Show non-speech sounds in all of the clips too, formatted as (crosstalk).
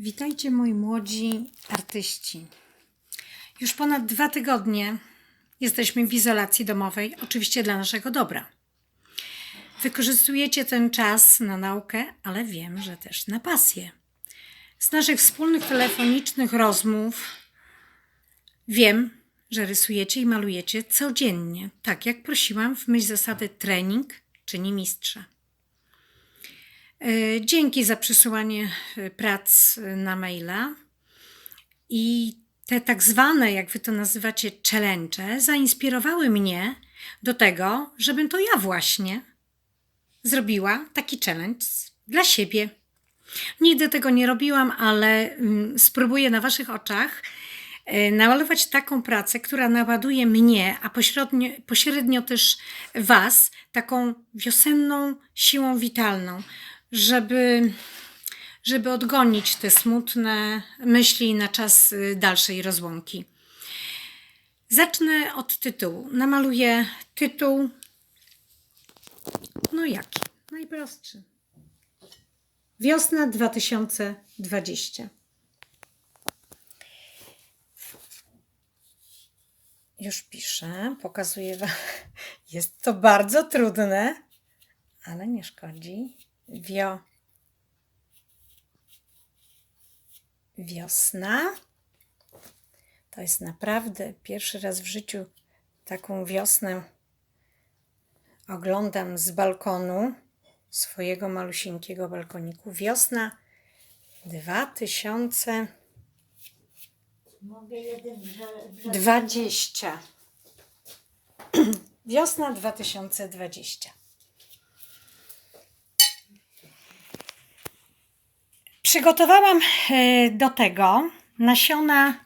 Witajcie moi młodzi artyści. Już ponad dwa tygodnie jesteśmy w izolacji domowej, oczywiście dla naszego dobra. Wykorzystujecie ten czas na naukę, ale wiem, że też na pasję. Z naszych wspólnych telefonicznych rozmów wiem, że rysujecie i malujecie codziennie, tak jak prosiłam w myśl zasady trening czyni mistrza. E, Dzięki za przesyłanie e, prac e, na maila. I te tak zwane, jak wy to nazywacie, challenge, zainspirowały mnie do tego, żebym to ja właśnie zrobiła taki challenge dla siebie. Nigdy tego nie robiłam, ale mm, spróbuję na waszych oczach namalować taką pracę, która naładuje mnie, a pośrednio, pośrednio też was, taką wiosenną siłą witalną, żeby, żeby odgonić te smutne myśli na czas y, dalszej rozłąki. Zacznę od tytułu. Namaluję tytuł. No jaki? Najprostszy. Wiosna 2020. Już piszę, pokazuję Wam. (laughs) Jest to bardzo trudne, ale nie szkodzi. Wio. Wiosna. To jest naprawdę pierwszy raz w życiu taką wiosnę oglądam z balkonu swojego malusieńkiego balkoniku. Wiosna 2020. Mogę jeden brze- brze- (clears throat) Wiosna 2020. Przygotowałam e, do tego nasiona,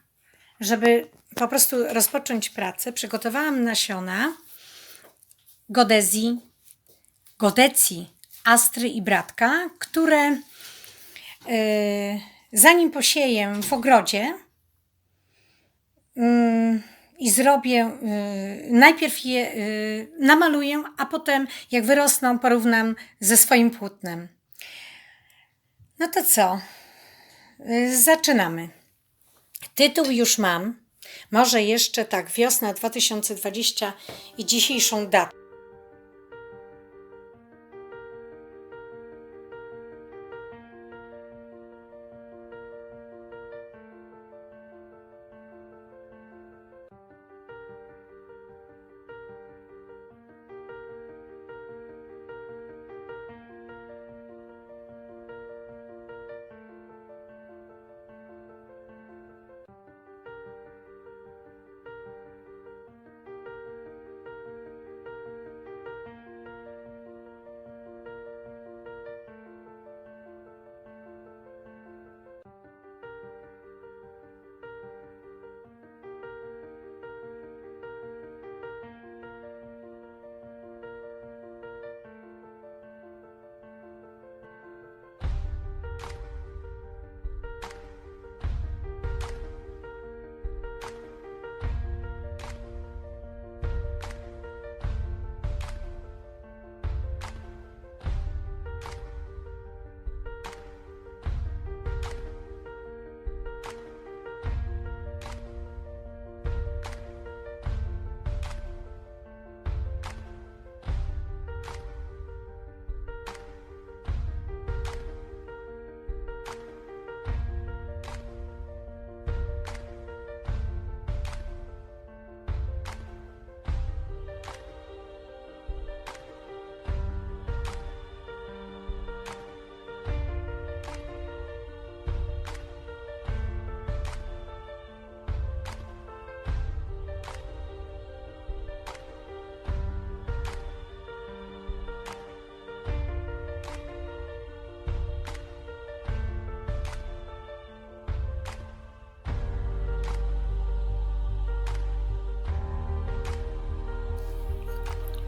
żeby po prostu rozpocząć pracę. Przygotowałam nasiona godezji, godecji, astry i bratka, które e, zanim posieję w ogrodzie, mm, i zrobię, y, najpierw je namaluję, a potem jak wyrosną porównam ze swoim płótnem. No to co? Y, zaczynamy. Tytuł już mam. Może jeszcze tak, wiosna 2020 i dzisiejszą datę.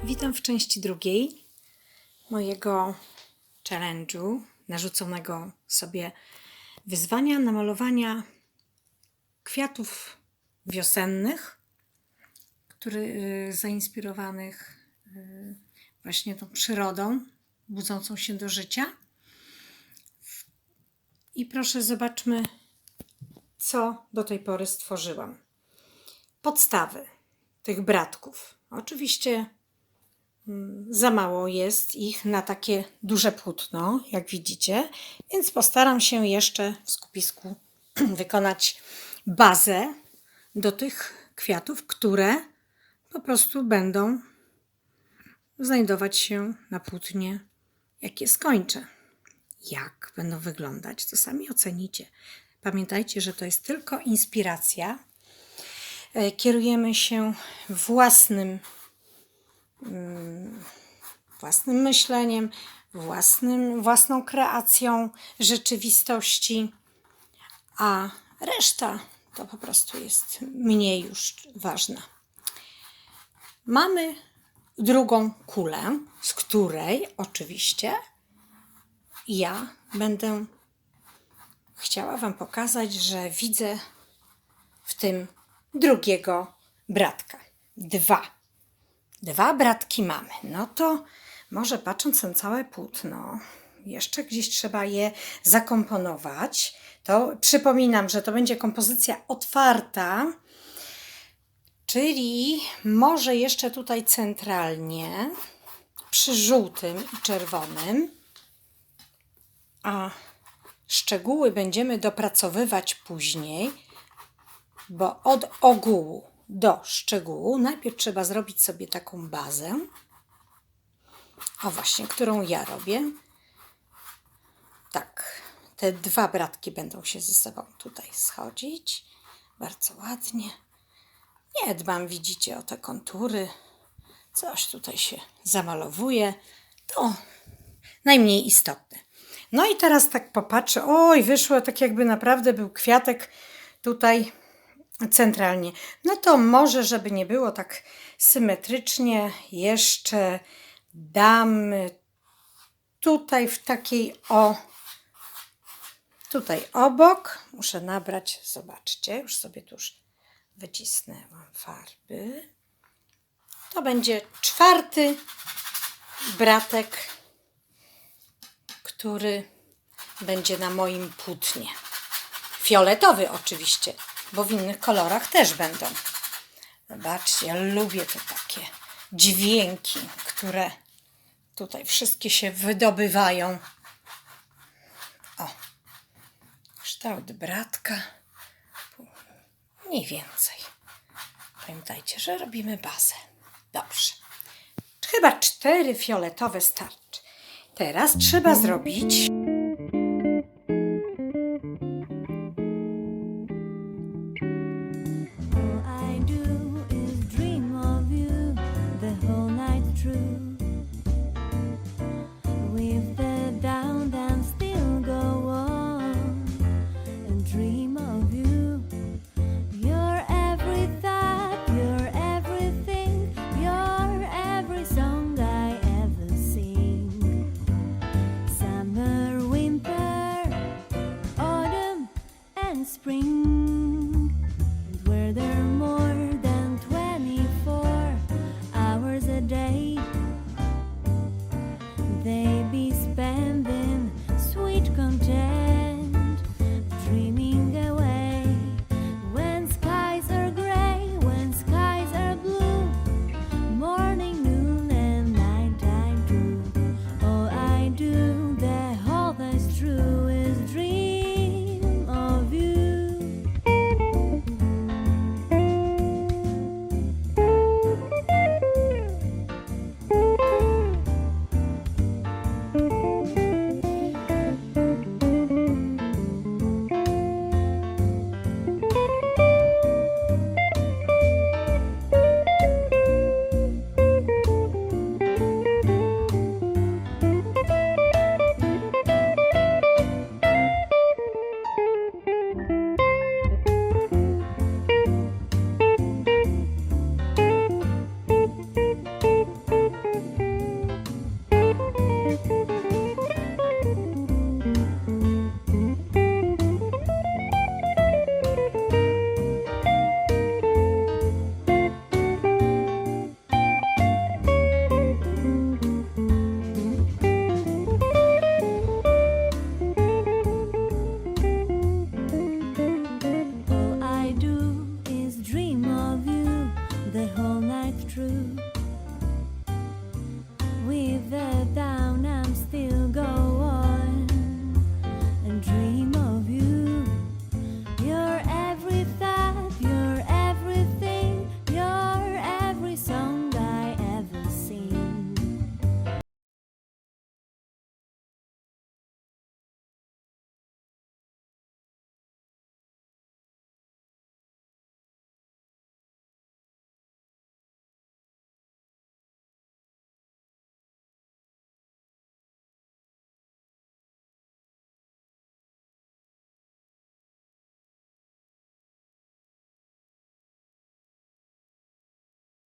Witam w części drugiej mojego challenge'u, narzuconego sobie wyzwania namalowania kwiatów wiosennych, który, y, zainspirowanych y, właśnie tą przyrodą, budzącą się do życia. I proszę, zobaczmy, co do tej pory stworzyłam. Podstawy tych bratków. Oczywiście za mało jest ich na takie duże płótno, jak widzicie, więc postaram się jeszcze w skupisku (clears throat) wykonać bazę do tych kwiatów, które po prostu będą znajdować się na płótnie, jak je skończę. Jak będą wyglądać, to sami ocenicie. Pamiętajcie, że to jest tylko inspiracja. E, Kierujemy się własnym, własnym myśleniem, własnym, własną kreacją rzeczywistości, a reszta to po prostu jest mniej już ważna. Mamy drugą kulę, z której oczywiście ja będę chciała Wam pokazać, że widzę w tym drugiego bratka. Dwa. Dwa bratki mamy. No to może patrząc na całe płótno, jeszcze gdzieś trzeba je zakomponować. To przypominam, że to będzie kompozycja otwarta, czyli może jeszcze tutaj centralnie przy żółtym i czerwonym, a szczegóły będziemy dopracowywać później, bo od ogółu do szczegółu najpierw trzeba zrobić sobie taką bazę. O właśnie, którą ja robię. Tak, te dwa bratki będą się ze sobą tutaj schodzić. Bardzo ładnie. Nie dbam, widzicie, o te kontury. Coś tutaj się zamalowuje. To najmniej istotne. No i teraz tak popatrzę. Oj, wyszło tak jakby naprawdę był kwiatek tutaj centralnie. No to może, żeby nie było tak symetrycznie, jeszcze damy tutaj w takiej o tutaj obok. Muszę nabrać, zobaczcie, już sobie tu już wycisnęłam farby. To będzie czwarty bratek, który będzie na moim płótnie. Fioletowy oczywiście, bo w innych kolorach też będą. Zobaczcie, ja lubię te takie dźwięki, które tutaj wszystkie się wydobywają. O, kształt bratka. Mniej więcej. Pamiętajcie, że robimy bazę. Dobrze. Chyba cztery fioletowe starczy. Teraz trzeba zrobić